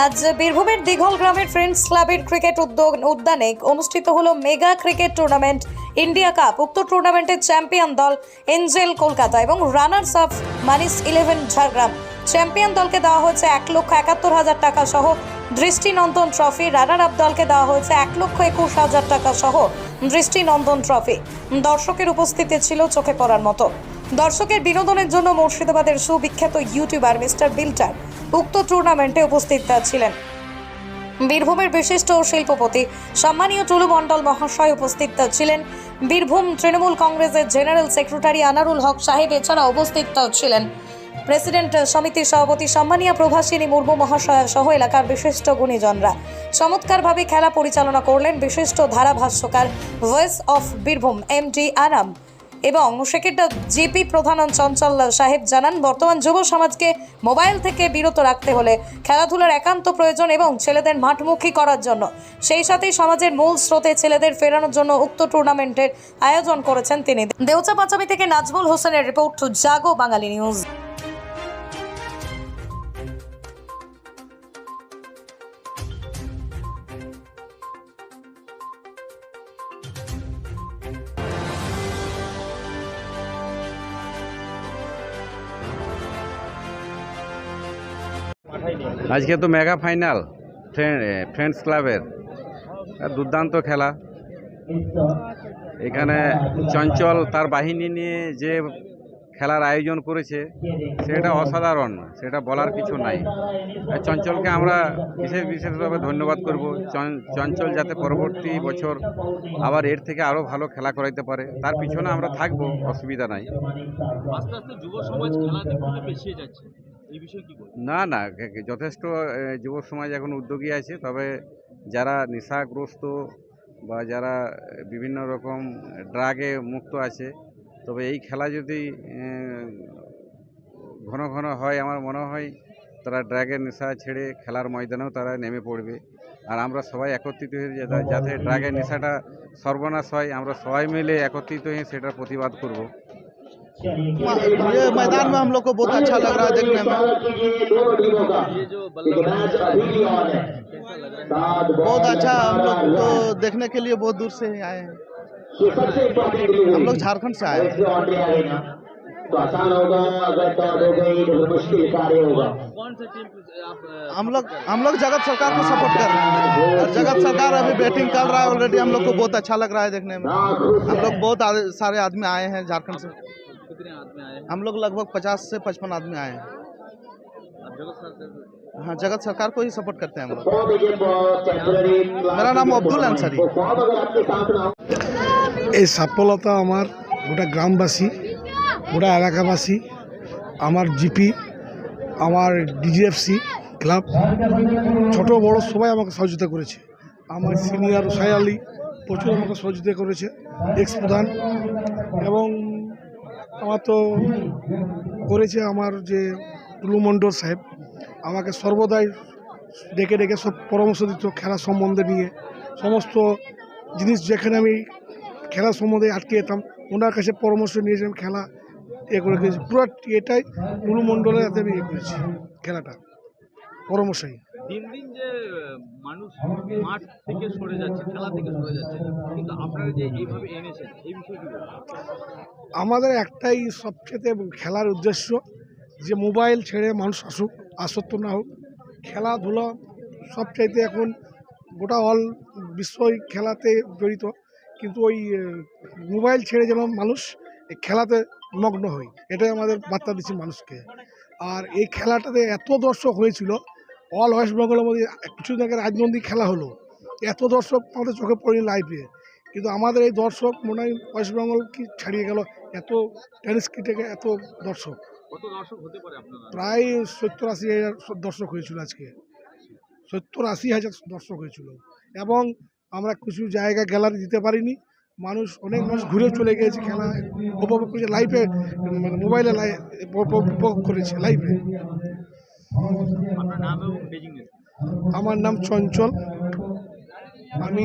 আজ বীরভূমের দিঘল গ্রামের ফ্রেন্ডস ক্লাবের ক্রিকেট উদ্যোগ উদ্যানে অনুষ্ঠিত হলো mega cricket tournament, India cup, উক্ত টুর্নামেন্টের চ্যাম্পিয়ন দল এঞ্জেল কলকাতা এবং রানার্স আপ মানিস ইলেভেন ঝাড়গ্রাম। চ্যাম্পিয়ন দলকে দেওয়া হয়েছে এক লক্ষ একাত্তর হাজার টাকা সহ দৃষ্টিনন্দন ট্রফি। রানার আপ দলকে দেওয়া হয়েছে এক লক্ষ একুশ হাজার টাকা সহ দৃষ্টিনন্দন ট্রফি। দর্শকের উপস্থিতি ছিল চোখে পড়ার মতো। দর্শকের বিনোদনের জন্য মুর্শিদাবাদের সুবিখ্যাত ইউটিউবার মিস্টার বিল্টার উক্ত টুর্নামেন্টে উপস্থিত ছিলেন। বীরভূমের বিশিষ্ট শিল্পপতি সম্মানীয় টুলু মণ্ডল মহাশয় উপস্থিত ছিলেন। বীরভূম তৃণমূল কংগ্রেসের জেনারেল সেক্রেটারি আনারুল হক সাহেব এছাড়া উপস্থিত ছিলেন। প্রেসিডেন্ট সমিতির সভাপতি সম্মানীয় প্রভাসিনী মুর্মু মহাশয়া সহ এলাকার বিশিষ্ট গুণীজনরা। চমৎকারভাবে খেলা পরিচালনা করলেন বিশিষ্ট ধারাভাষ্যকার voice of Birbhum M D Anam এবং সেক্ষেত্রে জিপি প্রধান চঞ্চল সাহেব জানান, বর্তমান যুব সমাজকে মোবাইল থেকে বিরত রাখতে হলে খেলাধুলার একান্ত প্রয়োজন এবং ছেলেদের মাঠমুখী করার জন্য। সেই সাথেই সমাজের মূল স্রোতে ছেলেদের ফেরানোর জন্য উক্ত টুর্নামেন্টের আয়োজন করেছেন তিনি। দেউচা পাঁচামি থেকে নাজমুল হোসেনের রিপোর্ট, জাগো বাঙালি নিউজ। আজকে তো মেগা ফাইনাল ফ্রেন্ডস ক্লাবের দুর্দান্ত খেলা। এখানে চঞ্চল তার বাহিনী নিয়ে যে খেলার আয়োজন করেছে, সেটা অসাধারণ, সেটা বলার কিছু নাই। চঞ্চলকে আমরা বিশেষ বিশেষভাবে ধন্যবাদ করব। চঞ্চল যাতে পরবর্তী বছর আবার এর থেকে আরও ভালো খেলা করাইতে পারে, তার পিছনে আমরা থাকব, অসুবিধা নাই। আস্তে আস্তে যুব সমাজ খেলা যাচ্ছে। না না যথেষ্ট যুব সমাজ এখন উদ্যোগী আছে, তবে যারা নেশাগ্রস্ত বা যারা বিভিন্ন রকম ড্রাগে মুক্ত আছে, তবে এই খেলা যদি ঘন ঘন হয়, আমার মনে হয় তারা ড্রাগের নেশা ছেড়ে খেলার ময়দানেও তারা নেমে পড়বে। আর আমরা সবাই একত্রিত হয়ে যাতে ড্রাগের নেশাটা সর্বনাশ হয়, আমরা সবাই মিলে একত্রিত হয়ে সেটার প্রতিবাদ করব। ये मैदान में हम लोग को बहुत अच्छा लग रहा है देखने में। ये जो है बहुत अच्छा हम लोग तो देखने के लिए बहुत दूर से ही आए हैं। हम लोग झारखंड से आए हैं। तो आसान होगा अगर दौड़ हो गई तो मुश्किल कार्य होगा कौन सा टीम हम लोग हम लोग जगत सरकार को सपोर्ट कर रहे हैं। और जगत सरकार अभी बैटिंग कर रहा है ऑलरेडी हम लोग को बहुत अच्छा लग रहा है देखने में। हम लोग बहुत सारे आदमी आए हैं झारखंड से। कितने आदमी आए हैं हम लोग लगभग पचास से पचपन आदमी आए हैं आप जगत सर से हाँ जगत सरकार को ही सपोर्ट करते हैं हम लोग बहुत देखिए टेम्पररी मेरा नाम अब्दुल अंसारी फॉर्म अगर आपके साथ ना हो এই সাফল্যতা আমার গোটা গ্রামবাসী গোটা এলাকাবাসী আমার জিপি আমার ডিজিএফসি ক্লাব ছোট বড় সবাই আমাকে সহযোগিতা করেছে আমার সিনিয়র সাই আলী প্রচুর আমাকে সহযোগিতা করেছে এক্স প্রধান এবং আমার তো করেছে আমার যে টুলু মণ্ডল সাহেব, আমাকে সর্বদাই ডেকে ডেকে সব পরামর্শ দিত খেলা সম্বন্ধে নিয়ে। সমস্ত জিনিস যেখানে আমি খেলা সম্বন্ধে আটকে যেতাম, ওনার কাছে পরামর্শ নিয়েছিলাম খেলা এ করে দিয়েছি। পুরো এটাই টুলু মণ্ডলের হাতে আমি ইয়ে করেছি খেলাটা, পরামর্শই। দিন দিন যে মানুষ মাঠ থেকে সরে যাচ্ছে, খেলা থেকে সরে যাচ্ছে আমাদের একটাই সব সবচেয়ে খেলার উদ্দেশ্য যে মোবাইল ছেড়ে মানুষ আসুক, আসক্ত না হোক, খেলাধুলা সবচাইতে এখন গোটা অল বিশ্বই খেলাতে জড়িত। কিন্তু ওই মোবাইল ছেড়ে যেন মানুষ খেলাতে মগ্ন হয় এটাই আমাদের বার্তা দিচ্ছি মানুষকে। আর এই খেলাটাতে এত দর্শক হয়েছিল অল ওয়েস্ট বেঙ্গলের মধ্যে কিছু আগে রাজনন্দী খেলা হলো। এত দর্শক আমাদের চোখে পড়েনি লাইভে কিন্তু আমাদের এই দর্শক মনে হয় ওয়েস্ট বেঙ্গল কি ছাড়িয়ে গেল? এত টেনিস থেকে এত দর্শক। প্রায় সত্তর আশি হাজার দর্শক হয়েছিল আজকে। সত্তর আশি হাজার দর্শক হয়েছিল। এবং আমরা কিছু জায়গা গ্যালারি দিতে পারিনি। মানুষ অনেক মানুষ ঘুরে চলে গিয়েছে খেলা উপভোগ করেছে লাইভে মানে মোবাইলে লাইভ উপভোগ করেছে ডেজিগনেশন আমার নাম চঞ্চল। আমি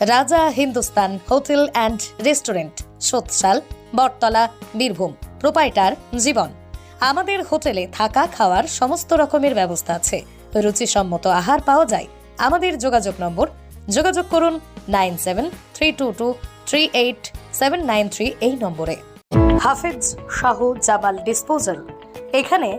Raja Hindustan hotel and restaurant, Sotshal, Battala, Birbhum, proprietor, Jiban. আমাদের হোটেলে থাকা খাওয়ার সমস্ত রকমের ব্যবস্থা আছে। রুচিসম্মত আহার পাওয়া যায়। আমাদের যোগাযোগ নম্বর, যোগাযোগ করুন nine seven three two two three eight seven nine three এই নম্বরে। হাফেজ শাহ জামাল ডিসপোজাল। এখানে